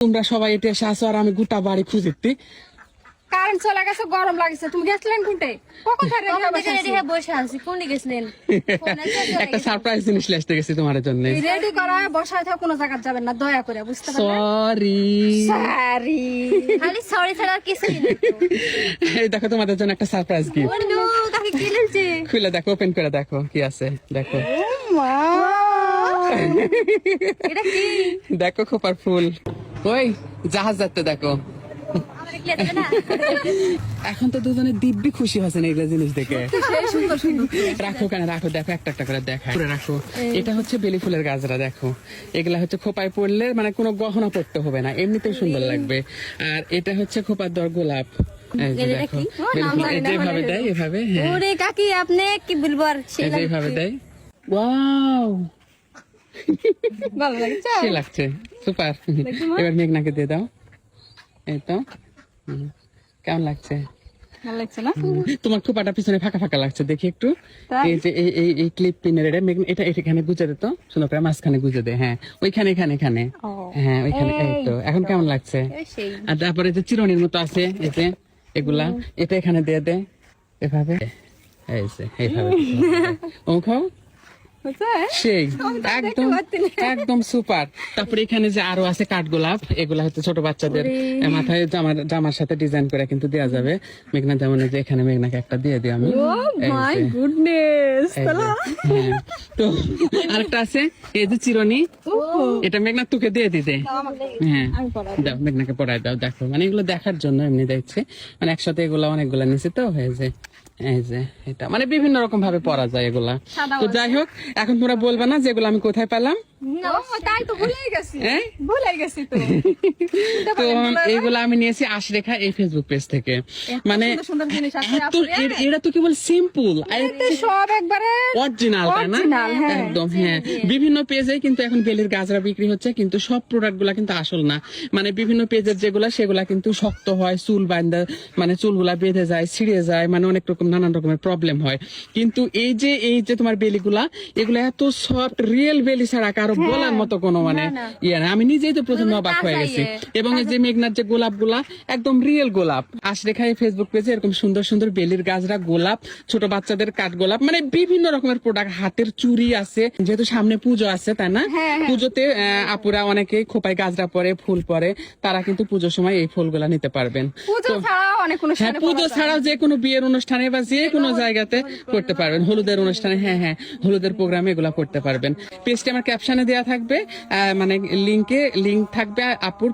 তোমরা সবাই এটা এসে আসো আর আমি গোটা বাড়ি খুঁজিতি কারেন্ট চলে গেছে গরম লাগছে। তুমি গেছিলেন কোনটে? বসে আছি? কোন গেছিলেন? একটা সারপ্রাইজ জিনিস গেছি তোমার জন্য। রেডি করা বসায় থাকা কোনো জায়গা যাবেন না দয়া করে বুঝতে সরি সরি খালি সরি ছাড়া না এই দেখো তোমাদের জন্য একটা সারপ্রাইজ গিফট কি খুলে দেখো ওপেন করে দেখো কি আছে দেখো। এটা কি? দেখো খোপার ফুল। ওই জাহাজ যাচ্ছে দেখো। না? এখন তো দুজনে দিব্যি খুশি হয়েছেন এইগুলো জিনিস দেখে। সুন্দর সুন্দর। রাখো কেন রাখো দেখো একটা একটা করে দেখা রাখো। এটা হচ্ছে বেলি ফুলের গাছরা দেখো। এগুলা হচ্ছে খোপায় পড়লে মানে কোনো গহনা পড়তে হবে না এমনিতেই সুন্দর লাগবে। আর এটা হচ্ছে খোপার দর গোলাপ। না, এভাবে দেয় এভাবে হ্যাঁ। কাকি আপনি কি বলব আর এইভাবে দেয়। ওয়াও! ভালো লাগছে? সুপার। এবার মেঘনাকে দিয়ে দাও। এই তো। কেমন লাগছে? ভালো লাগছে না? তোমার খোপাটা পিছনে ফাঁকা ফাঁকা লাগছে দেখি একটু। এই যে এই এই এই ক্লিপ পিনের এটা এটা এখানে গুজে দে তো। সুন্দর করে মাঝখানে গুজে দে হ্যাঁ। ওইখানে এখানে এখানে। হ্যাঁ ওইখানে এই তো। এখন কেমন লাগছে? আর তারপরে যে চিরনির মতো আছে এতে এগুলা এটা এখানে দিয়ে দে। এভাবে। এই এইভাবে। ও খাও সেই একদম একদম সুপার তারপরে এখানে যে আরও আছে কাঠগোলাপ এগুলা হচ্ছে ছোট বাচ্চাদের মাথায় জামার জামার সাথে ডিজাইন করে কিন্তু দেওয়া যাবে। মেঘনা যেমন যে এখানে মেঘনাকে একটা দিয়ে দিই আমি। মাই যে, গুডনেস হ্যাঁ। তো আরেকটা আছে এই যে চিরনি। এটা মেঘনা তোকে দিয়ে দিতে। হ্যাঁ। দাও মেঘনাকে পড়ায় দাও দেখো। মানে এগুলো দেখার জন্য এমনি দেখছে। মানে একসাথে এগুলা অনেকগুলো নিচে তো হয়েছে এই যে এটা। মানে বিভিন্ন রকম ভাবে পড়া যায় এগুলা। তো যাই হোক এখন তোমরা বলবে না যে এগুলো আমি কোথায় পেলাম? তাই তো ভুলেই গেছি? ভুলে গেছি তো। তো এইগুলো আমি নিয়েছি আশরেখা এই ফেসবুক পেজ থেকে। মানে সুন্দর সুন্দর জিনিস আছে এত আপুরে। এ- এটা তো কেবল সিম্পল সব একবারে অরিজিনাল তাই না। একদম হ্যাঁ। বিভিন্ন পেজে কিন্তু এখন বেলের গাজরা বিক্রি হচ্ছে কিন্তু সব প্রোডাক্টগুলা কিন্তু আসল না। মানে বিভিন্ন পেজের যেগুলা সেগুলা কিন্তু শক্ত হয় চুল বান্ধা মানে চুলগুলা বেঁধে যায় ছিঁড়ে যায় মানে অনেক রকম নানান রকমের প্রবলেম হয়। কিন্তু এই যে এই যে তোমার বেলিগুলা এগুলা এত সফট রিয়েল বেলি ছাড়া কারও হ্যাঁ। বলার মতো কোনো মানে ইয়ে না। আমি নিজেই তো প্রথমে অবাক হয়ে গেছি। এবং এই যে মেঘনার যে গোলাপগুলা একদম রিয়েল গোলাপ। আশরেখায় ফেসবুক পেজে এরকম সুন্দর সুন্দর বেলির গাছরা গোলাপ ছোট বাচ্চাদের কাঠ গোলাপ মানে বিভিন্ন রকমের প্রোডাক্ট হাতের চুড়ি আছে যেহেতু সামনে পুজো আছে তাই না? পুজোতে আপুরা অনেকে খোপায় গাছরা পরে ফুল পরে তারা কিন্তু পুজোর সময় এই ফুলগুলা নিতে পারবেন। পুজো ছাড়া অনেক হ্যাঁ পুজো ছাড়াও যে কোনো বিয়ের অনুষ্ঠানে বা যে কোনো জায়গাতে করতে পারবেন। হলুদের অনুষ্ঠানে হ্যাঁ হ্যাঁ হলুদের প্রোগ্রামে এগুলা করতে পারবেন। পেজটি আমার ক্যাপশনে দেওয়া থাকবে মানে লিঙ্কে লিঙ্ক থাকবে আপুর